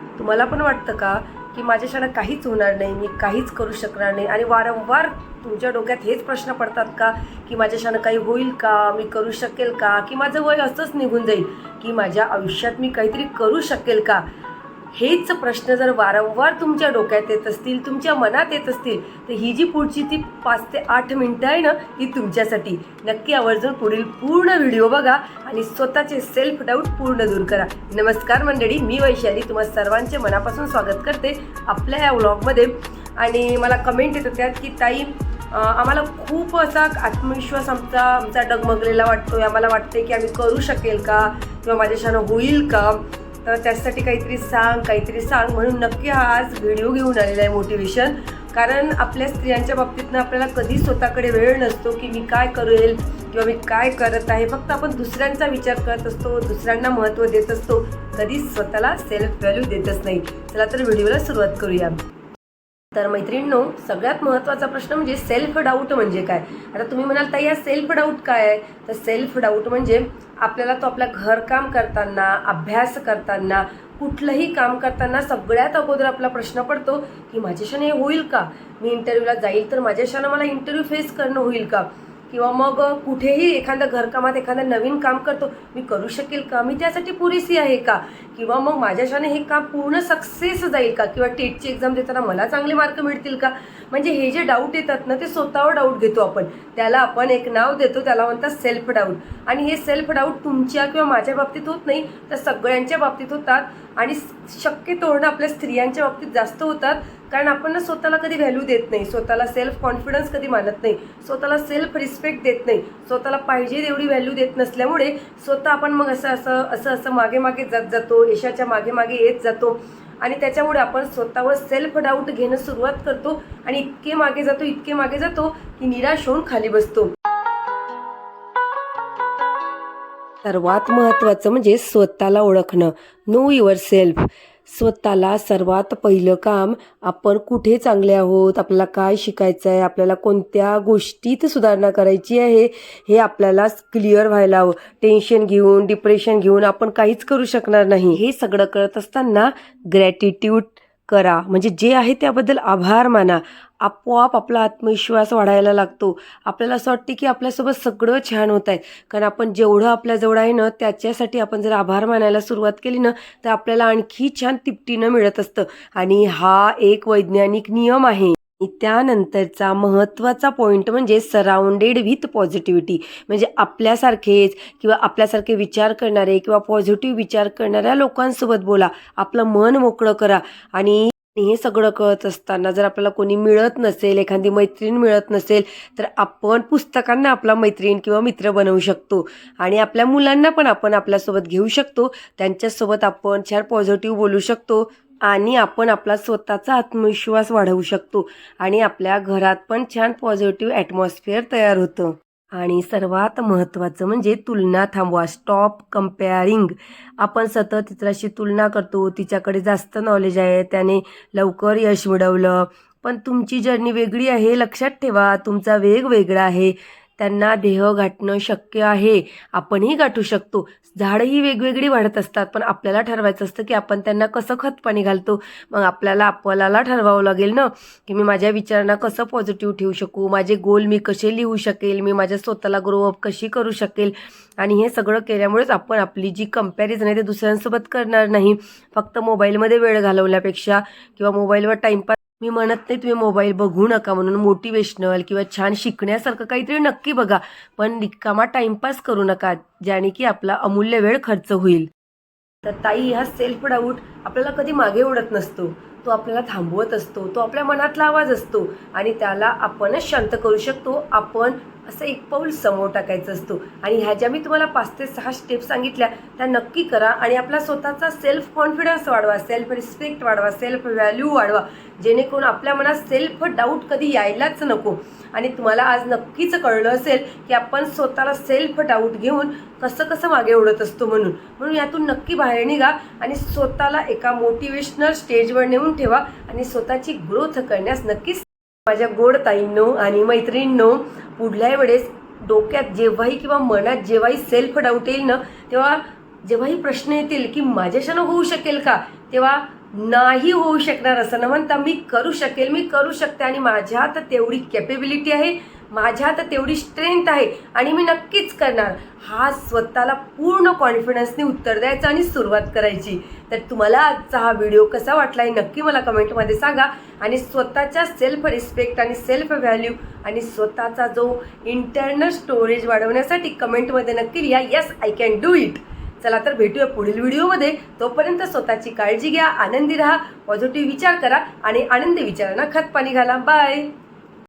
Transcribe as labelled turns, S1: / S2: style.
S1: तुम्हाला पण वाटतं का की माझ्याशानं काहीच होणार नाही मी काहीच करू शकणार नाही? आणि वारंवार तुमच्या डोक्यात हेच प्रश्न पडतात का की माझ्याशानं काही होईल का मी करू शकेल का की माझं वय असंच निघून जाईल की माझ्या आयुष्यात मी काहीतरी करू शकेल का? हेच प्रश्न जर वारंवार तुमच्या डोक्यात येत असतील तुमच्या मनात येत असतील तर ही जी पुढची ती पाच ते आठ मिनटं आहे ना ही तुमच्यासाठी. नक्की आवर्जून पुढील पूर्ण व्हिडिओ बघा आणि स्वतःचे सेल्फ डाऊट पूर्ण दूर करा. नमस्कार मंडळी मी वैशाली. तुम्हाला सर्वांचे मनापासून स्वागत करते आपल्या या व्लॉगमध्ये आणि मला कमेंट येत होत्या की ताई आम्हाला खूप असा आत्मविश्वास आमचा आमचा डगमगलेला वाटतोय. आम्हाला वाटते की आम्ही करू शकेल का? किंवा माझ्याशानं होईल का? तर त्यासाठी काहीतरी सांग काहीतरी सांग म्हणून नक्की हा आज व्हिडिओ घेऊन आलेला आहे मोटिवेशन कारण आपल्या स्त्रियांच्या बाबतीतनं आपल्याला कधी स्वतःकडे वेळ नसतो की मी काय करेल किंवा मी काय करत आहे. फक्त आपण दुसऱ्यांचा विचार करत असतो दुसऱ्यांना महत्त्व देत असतो. कधीच स्वतःला सेल्फ व्हॅल्यू देतच नाही. चला तर व्हिडिओला सुरुवात करूया. तर मैत्रिणींनो सगळ्यात महत्त्वाचा प्रश्न म्हणजे सेल्फ डाऊट म्हणजे काय? आता तुम्ही म्हणाल ताई हा सेल्फ डाऊट काय आहे? तर सेल्फ डाऊट म्हणजे आपल्याला तो आपलं घरकाम करताना अभ्यास करताना कुठलंही काम करताना सगळ्यात अगोदर आपला प्रश्न पडतो की माझ्याशाने हे होईल का? मी इंटरव्ह्यूला जाईल तर माझ्याशानं मला इंटरव्ह्यू फेस करणं होईल का? किंवा मग कुठेही एखाद्या घरकामात एखादं नवीन काम करतो मी करू शकेल का? मी त्यासाठी पुरेसी आहे का? किंवा मग माझ्याशाने हे काम पूर्ण सक्सेस जाईल का? किंवा टेटची एक्झाम देताना मला चांगले मार्क मिळतील का? म्हणजे हे जे डाऊट येतात ना ते स्वतःवर डाऊट घेतो आपण. त्याला आपण एक नाव देतो त्याला म्हणतात सेल्फ डाऊट आणि हे सेल्फ डाऊट तुमच्या किंवा माझ्या बाबतीत होत नाही तर सगळ्यांच्या बाबतीत होतात. आणि शक्यतो ना आपल्या स्त्रियांच्या बाबतीत जास्त होतात. कारण आपण ना स्वतःला कधी व्हॅल्यू देत नाही. स्वतःला सेल्फ कॉन्फिडन्स कधी मानत नाही. स्वतःला सेल्फ रिस्पेक्ट देत नाही. स्वतःला पाहिजे तेवढी व्हॅल्यू देत नसल्यामुळे स्वतः आपण मग असं असं असं असं मागे मागे जात जातो. यशाच्या मागे मागे येत जातो. आणि त्याच्यामुळे आपण स्वतःवर सेल्फ डाऊट घेणं सुरुवात करतो आणि इतके मागे जातो इतके मागे जातो की निराश होऊन खाली बसतो. सर्वात महत्त्वाचं म्हणजे स्वतःला ओळखणं. नो युअर सेल्फ स्वतःला सर्वात पहिलं काम आपण कुठे चांगले आहोत आपल्याला काय शिकायचं आहे आपल्याला कोणत्या गोष्टीत सुधारणा करायची आहे हे आपल्याला क्लिअर व्हायला हवं. टेन्शन घेऊन डिप्रेशन घेऊन आपण काहीच करू शकणार नाही. हे सगळं करत असताना ग्रॅटिट्यूड करा. म्हणजे जे आहे त्याबद्दल आभार माना. आपोआप आपला आत्मविश्वास वाढायला लागतो. आपल्याला असं वाटते की आपल्यासोबत सगळं छान होत आहे. कारण आपण जेवढं आपल्याजवळ आहे ना त्याच्यासाठी आपण जर आभार मानायला सुरुवात केली ना तर आपल्याला आणखी छान तिपटीनं मिळत असतं. आणि हा एक वैज्ञानिक नियम आहे. त्यानंतरचा महत्त्वाचा पॉईंट म्हणजे सराउंडेड विथ पॉझिटिव्हिटी म्हणजे आपल्यासारखेच किंवा आपल्यासारखे विचार करणारे किंवा पॉझिटिव्ह विचार करणाऱ्या लोकांसोबत बोला. आपलं मन मोकळं करा. आणि हे सगळं कळत असताना जर आपल्याला कोणी मिळत नसेल एखादी मैत्रीण मिळत नसेल तर आपण पुस्तकांना आपला मैत्रीण किंवा मित्र बनवू शकतो. आणि आपल्या मुलांना पण आपण आपल्यासोबत घेऊ शकतो. त्यांच्यासोबत आपण छान पॉझिटिव्ह बोलू शकतो. आणि आपण आपला स्वतःचा आत्मविश्वास वाढवू शकतो आणि आपल्या घरात पण छान पॉझिटिव्ह ॲटमॉस्फिअर तयार होतं. आणि सर्वात महत्त्वाचं म्हणजे तुलना थांबवा. स्टॉप कम्पेअरिंग आपण सतत तिच्याशी तुलना करतो. तिच्याकडे जास्त नॉलेज आहे. त्याने लवकर यश मिळवलं. पण तुमची जर्नी वेगळी आहे. लक्षात ठेवा. तुमचा वेग वेगळा आहे. त्यांना देह गाठणं शक्य आहे. आपणही गाठू शकतो. झाडंही वेगवेगळी वाढत असतात पण आपल्याला ठरवायचं असतं की आपण त्यांना कसं खत पाणी घालतो? मग आपल्याला आपल्याला ठरवावं लागेल ना की मी माझ्या विचारांना कसं पॉझिटिव्ह ठेवू शकू? माझे गोल मी कसे लिहू शकेल? मी माझ्या स्वतःला ग्रोअप कशी करू शकेल? आणि हे सगळं केल्यामुळेच आपण आपली जी कंपॅरिझन आहे ते दुसऱ्यांसोबत करणार नाही. फक्त मोबाईलमध्ये वेळ घालवल्यापेक्षा किंवा मोबाईलवर टाईमपास मी म्हणत नाही तुम्ही मोबाईल बघू नका म्हणून मोटिवेशनल किंवा छान शिकण्यासारखं काहीतरी नक्की बघा. पण रिकामा टाईमपास करू नका ज्याने की आपला अमूल्य वेळ खर्च होईल. तर ताई हा सेल्फ डाऊट आपल्याला कधी मागे ओढत नसतो. तो आपल्याला थांबवत असतो. तो आपल्या मनातला आवाज असतो. आणि त्याला आपणच शांत करू शकतो. आपण असं एक पाऊल समोर टाकायचं असतो. आणि ह्या ज्या मी तुम्हाला पाच ते सहा स्टेप सांगितल्या त्या नक्की करा आणि आपला स्वतःचा सेल्फ कॉन्फिडन्स वाढवा. सेल्फ रिस्पेक्ट वाढवा. सेल्फ व्हॅल्यू वाढवा. जेणेकरून आपल्या मनात सेल्फ डाऊट कधी यायलाच नको. आणि तुम्हाला आज नक्कीच कळलं असेल की आपण स्वतःला सेल्फ डाऊट घेऊन कसं कसं मागे ओढत असतो म्हणून. म्हणून यातून नक्की बाहेर निघा आणि स्वतःला एक एका मोटिवेशनल स्टेजवर नेऊन ठेवा आणि स्वतःची ग्रोथ करण्यास नक्कीच माझ्या गोड ताईंनो आणि मैत्रिणींनो पुढल्या वेळेस डोक्यात जेव्हाही किंवा मनात जेव्हाही सेल्फ डाऊट येईल ना तेव्हा जेव्हाही प्रश्न येतील की माझ्याशानं होऊ शकेल का तेव्हा नाही होऊ शकणार असं न म्हणता मी करू शकेल मी करू शकते आणि माझ्यात तेवढी कॅपेबिलिटी आहे माझ्यात तेवढी स्ट्रेंथ आहे आणि मी नक्कीच करणार. हा स्वतःला पूर्ण कॉन्फिडन्सने उत्तर द्यायचं आणि सुरुवात करायची. तर तुम्हाला आजचा हा व्हिडिओ कसा वाटला हे नक्की मला कमेंटमध्ये सांगा. आणि स्वतःच्या सेल्फ रिस्पेक्ट आणि सेल्फ व्हॅल्यू आणि स्वतःचा जो इंटरनल स्टोरेज वाढवण्यासाठी कमेंटमध्ये नक्की लिहा. Yes I can do it चला तर भेटूया पुढील व्हिडिओमध्ये. तोपर्यंत स्वतःची काळजी घ्या आनंदी राहा पॉझिटिव्ह विचार करा आणि आनंदी विचारांना खतपाणी घाला. बाय!